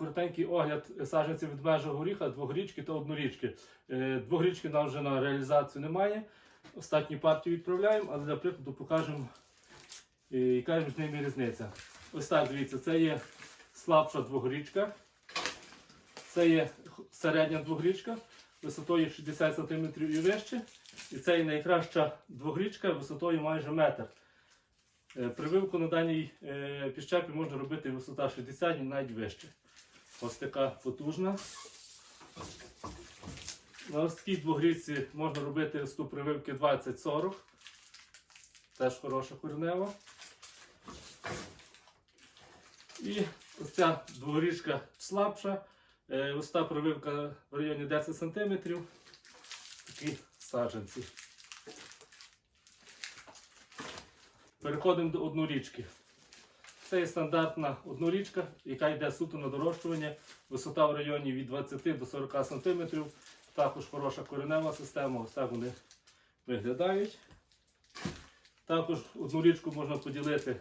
коротенький огляд саджанців від межа горіха, двогрічки та однорічки. Е, Двогрічки нам вже на реалізацію немає. Остатню партію відправляємо, але для прикладу покажемо, е, яка між ними різниця. Ось так, дивіться, це є слабша двогрічка. Це є середня двогрічка висотою 60 см і вище. І це є найкраща двогрічка висотою майже метр. Е, Прививку на даній е, підщепі можна робити висота 60 і навіть вище. Ось така потужна. На ось такій двогрічці можна робити вступ прививки 20-40. Теж хороша коренева. І ось ця дворіжка слабша. Е, Ось та прививка в районі 10 см. Такі саджанці. Переходимо до однорічки. Це є стандартна однорічка, яка йде суто на дорощування. Висота в районі від 20 до 40 см. Також хороша коренева система. Ось так вони виглядають. Також одну річку можна поділити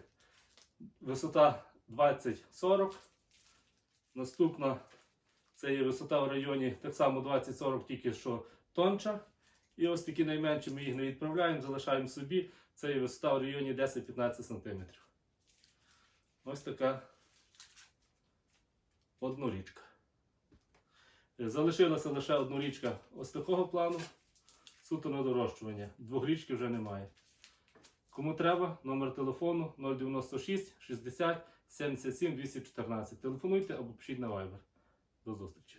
висота 20-40. Наступна це є висота в районі так само 20-40, тільки що тонча. І ось такі найменші ми їх не відправляємо, залишаємо собі. Це є висота в районі 10-15 см. Ось така однорічка. Е, Залишилася лише однорічка ось такого плану. Суто на дорощування. Двогрічки вже немає. Кому треба, номер телефону 096 60 77 214. Телефонуйте або пишіть на Viber. До зустрічі.